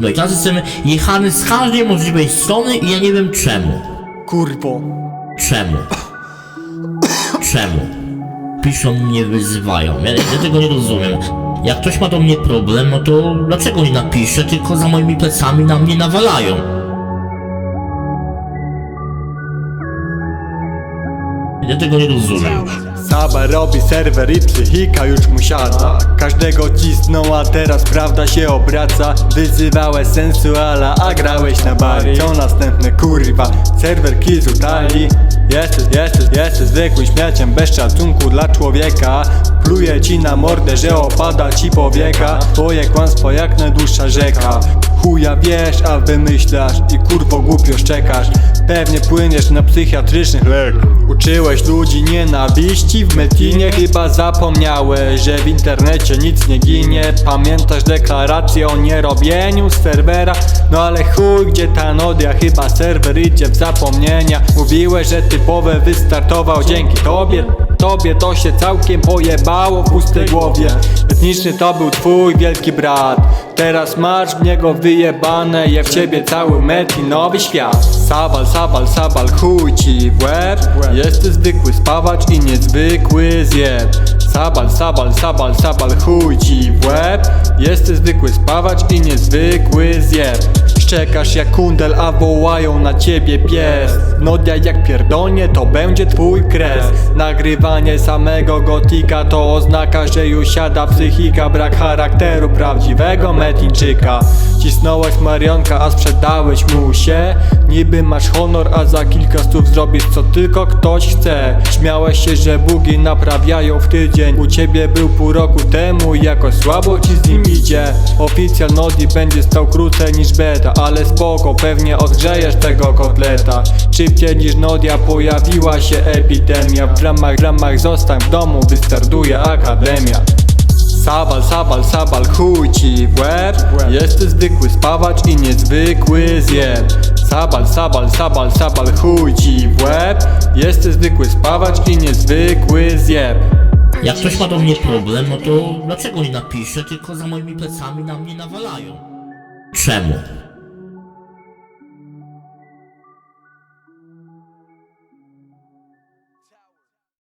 No i teraz jestem jechany z każdej możliwej strony i ja nie wiem czemu. Kurwo. Czemu? Czemu? Piszą mnie, wyzywają. Ja, ja tego nie rozumiem. Jak ktoś ma do mnie problem, no to dlaczego nie napisze, tylko za moimi plecami na mnie nawalają? Ja tego nie rozumiem. Saba robi serwer i psychika już mu siada. Każdego cisnął, a teraz prawda się obraca. Wyzywałeś sensuala, a grałeś na bari Co następne kurwa, serwer kizu tali Jesteś, jesteś, jesteś zwykłym śmieciem bez szacunku dla człowieka. Pluje ci na mordę, że opada ci powieka. Twoje kłamstwo jak najdłuższa rzeka Chuja wiesz, a wymyślasz i kurwo głupio szczekasz Pewnie płyniesz na psychiatrycznych lekach Uczyłeś ludzi nienawiści w Metinie Chyba zapomniałeś, że w internecie nic nie ginie. Pamiętasz deklarację o nierobieniu serwera? No ale chuj, gdzie ta nodia, chyba serwer idzie w zapomnienia. Mówiłeś, że typowe wystartował dzięki tobie Tobie to się całkiem pojebało w pustej głowie. Etniczny to był twój wielki brat. Teraz masz w niego wyjebane Je w ciebie cały Metin, nowy świat. Sabal, sabal, sabal, chuj ci w łeb. Jesteś zwykły spawacz i niezwykły zjeb. Sabal, sabal, sabal, sabal, chuj ci w łeb. Jesteś zwykły spawacz i niezwykły zjeb. Szczekasz jak kundel, a wołają na ciebie pies. Nodia jak pierdolnie, to będzie twój kres Nagrywanie samego gotika to oznaka, że już siada psychika Brak charakteru prawdziwego Metinczyka. Cisnąłeś Marionka, a sprzedałeś mu się. Niby masz honor, a za kilka stów zrobisz co tylko ktoś chce. Śmiałeś się, że bugi naprawiają w tydzień. U ciebie był pół roku temu i jakoś słabo ci z nim idzie. Oficjal Nodi będzie stał krócej niż beta Ale spoko, pewnie odgrzejesz tego kotleta. Szybciej niż Nodia pojawiła się epidemia W ramach, ramach zostań w domu wystartuje akademia. Sabal, sabal, sabal, chuj ci w łeb. Jesteś zwykły spawacz i niezwykły zjeb Sabal, sabal, sabal, sabal, chuj ci w łeb. Jesteś zwykły spawacz i niezwykły zjeb Jak ktoś ma do mnie problem, no to dlaczego nie napisze, tylko za moimi plecami na mnie nawalają? Czemu?